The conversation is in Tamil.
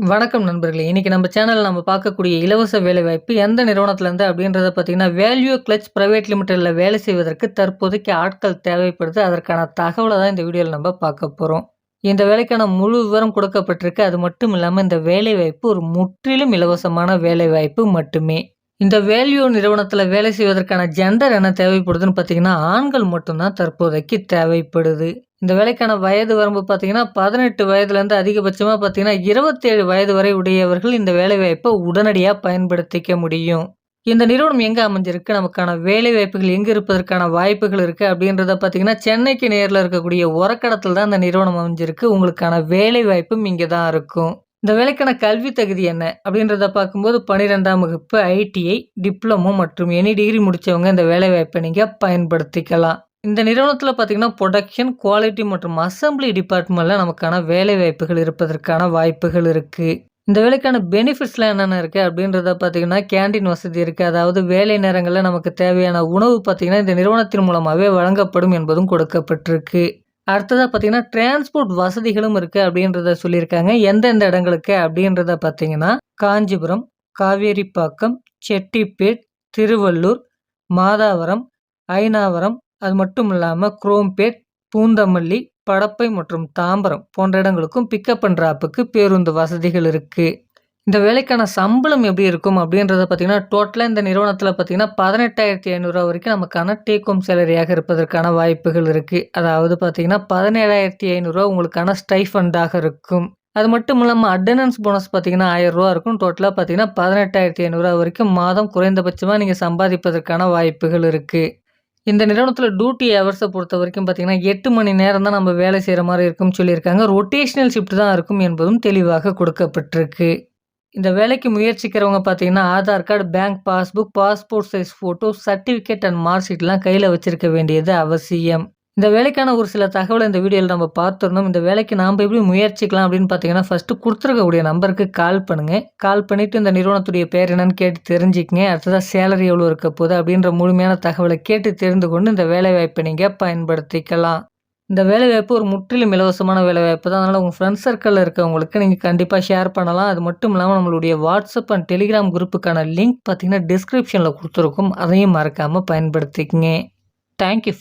வணக்கம் நண்பர்களே! இன்றைக்கி நம்ம சேனலில் நம்ம பார்க்கக்கூடிய இலவச வேலைவாய்ப்பு எந்த நிறுவனத்திலேருந்து அப்படின்றத பார்த்தீங்கன்னா, வேல்யூ கிளச் ப்ரைவேட் லிமிடெட்ல வேலை செய்வதற்கு தற்போதைக்கு ஆட்கள் தேவைப்படுது. அதற்கான தகவலை தான் இந்த வீடியோவில் நம்ம பார்க்க போகிறோம் இந்த வேலைக்கான முழு விவரம் கொடுக்கப்பட்டிருக்கு. அது மட்டும் இல்லாமல் இந்த வேலைவாய்ப்பு ஒரு முற்றிலும் இலவசமான வேலைவாய்ப்பு மட்டுமே. இந்த வேல்யூ நிறுவனத்தில் வேலை செய்வதற்கான ஜெண்டர் என்ன தேவைப்படுதுன்னு பார்த்தீங்கன்னா, ஆண்கள் மட்டும்தான் தற்போதைக்கு தேவைப்படுது. இந்த வேலைக்கான வயது வரம்பு பார்த்தீங்கன்னா, பதினெட்டு வயதுலேருந்து அதிகபட்சமாக பார்த்தீங்கன்னா, 27 வயது வரை உடையவர்கள் இந்த வேலைவாய்ப்பை உடனடியாக பயன்படுத்திக்க முடியும். இந்த நிறுவனம் எங்கே அமைஞ்சிருக்கு? நமக்கான வேலைவாய்ப்புகள் எங்கே இருப்பதற்கான வாய்ப்புகள் இருக்குது அப்படின்றத பார்த்தீங்கன்னா, சென்னைக்கு நேரில் இருக்கக்கூடிய உரக்கடத்தில் தான் இந்த நிறுவனம் அமைஞ்சிருக்கு. உங்களுக்கான வேலைவாய்ப்பும் இங்கே தான் இருக்கும். இந்த வேலைக்கான கல்வி தகுதி என்ன? அப்படின்றத பார்க்கும்போது 12ஆம் வகுப்பு, ஐடிஐ, டிப்ளமோ மற்றும் எனி டிகிரி முடித்தவங்க இந்த வேலைவாய்ப்பை நீங்கள் பயன்படுத்திக்கலாம். இந்த நிறுவனத்தில் பார்த்தீங்கன்னா, புரொடக்ஷன், குவாலிட்டி மற்றும் அசெம்பிளி டிபார்ட்மெண்ட்டில் நமக்கான வேலைவாய்ப்புகள் இருப்பதற்கான வாய்ப்புகள் இருக்குது இந்த வேலைக்கான பெனிஃபிட்ஸ்லாம் என்னென்ன இருக்குது அப்படின்றத பார்த்தீங்கன்னா, கேண்டீன் வசதி இருக்குது அதாவது வேலை நேரங்களில் நமக்கு தேவையான உணவு பார்த்தீங்கன்னா, இந்த நிறுவனத்தின் மூலமாகவே வழங்கப்படும் என்பதும் கொடுக்கப்பட்டிருக்கு. அடுத்ததாக பார்த்தீங்கன்னா, டிரான்ஸ்போர்ட் வசதிகளும் இருக்குது அப்படின்றத சொல்லியிருக்காங்க. எந்தெந்த இடங்களுக்கு அப்படின்றத பார்த்திங்கன்னா காஞ்சிபுரம், காவேரிப்பாக்கம், செட்டிப்பேட், திருவள்ளூர், மாதாவரம், ஐநாவரம் அது மட்டும் இல்லாமல் குரோம்பேட், பூந்தமல்லி, படப்பை மற்றும் தாம்பரம் போன்ற இடங்களுக்கும் பிக்கப் அண்ட் டிராப்புக்கு பேருந்து வசதிகள் இருக்குது இந்த வேலைக்கான சம்பளம் எப்படி இருக்கும்? அப்படின்றத பார்த்தீங்கன்னா, டோட்டலாக இந்த நிறுவனத்தில் பார்த்தீங்கன்னா, பதினெட்டாயிரத்தி ஐநூறுரூவா வரைக்கும் நமக்கான டேக் ஹோம் சேலரியாக இருப்பதற்கான வாய்ப்புகள் இருக்குது அதாவது பார்த்தீங்கன்னா, பதினேழாயிரத்தி ஐநூறுரூவா உங்களுக்கான ஸ்டைஃபண்டாக இருக்கும். அது மட்டும் இல்லாமல் அட்டெண்டன்ஸ் போனஸ் பார்த்தீங்கன்னா, ரூ. 1000 இருக்கும். டோட்டலாக பார்த்தீங்கன்னா, ரூ. 18,500 வரைக்கும் மாதம் குறைந்தபட்சமாக நீங்கள் சம்பாதிப்பதற்கான வாய்ப்புகள் இருக்குது இந்த நிறுவனத்தில் டியூட்டி பொறுத்த வரைக்கும் பார்த்தீங்கன்னா, எட்டு மணி நேரம் தான் நம்ம வேலை செய்கிற மாதிரி இருக்கும்னு சொல்லியிருக்காங்க. ரொட்டேஷனல் ஷிஃப்ட் தான் இருக்கும் என்பதும் தெளிவாக கொடுக்கப்பட்டிருக்கு. இந்த வேலைக்கு முயற்சிக்கிறவங்க பார்த்தீங்கன்னா, Aadhaar card, bank passbook, passport size photo, certificate and mark ஷீட்லாம் கையில் வச்சிருக்க வேண்டியது அவசியம். இந்த வேலைக்கான ஒரு சில தகவலை இந்த வீடியோவில் நம்ம பார்த்துருந்தோம். இந்த வேலைக்கு நாம் எப்படி முயற்சிக்கலாம் அப்படின்னு பார்த்தீங்கன்னா, ஃபர்ஸ்ட்டு கொடுத்துருக்கக்கூடிய நம்பருக்கு கால் பண்ணுங்க. கால் பண்ணிவிட்டு இந்த நிறுவனத்துடைய பேர் என்னன்னு கேட்டு தெரிஞ்சுக்கங்க. அடுத்ததாக சேலரி எவ்வளோ இருக்க போகுது? அப்படின்ற முழுமையான தகவலை கேட்டு தெரிந்து கொண்டு இந்த வேலைவாய்ப்பை நீங்கள் பயன்படுத்திக்கலாம். இந்த வேலைவாய்ப்பு ஒரு முற்றிலும் இலவசமான வேலைவாய்ப்பு தான். அதனால் உங்கள் ஃப்ரெண்ட்ஸ் சர்க்கிளில் இருக்கவங்களுக்கு நீங்கள் கண்டிப்பாக ஷேர் பண்ணலாம். அது மட்டும் இல்லாமல் நம்மளுடைய வாட்ஸ்அப் அண்ட் டெலிகிராம் குரூப்புக்கான லிங்க் பார்த்தீங்கன்னா, டிஸ்கிரிப்ஷனில் கொடுத்துருக்கும் அதையும் மறக்காமல் பயன்படுத்திக்கங்க. Thank you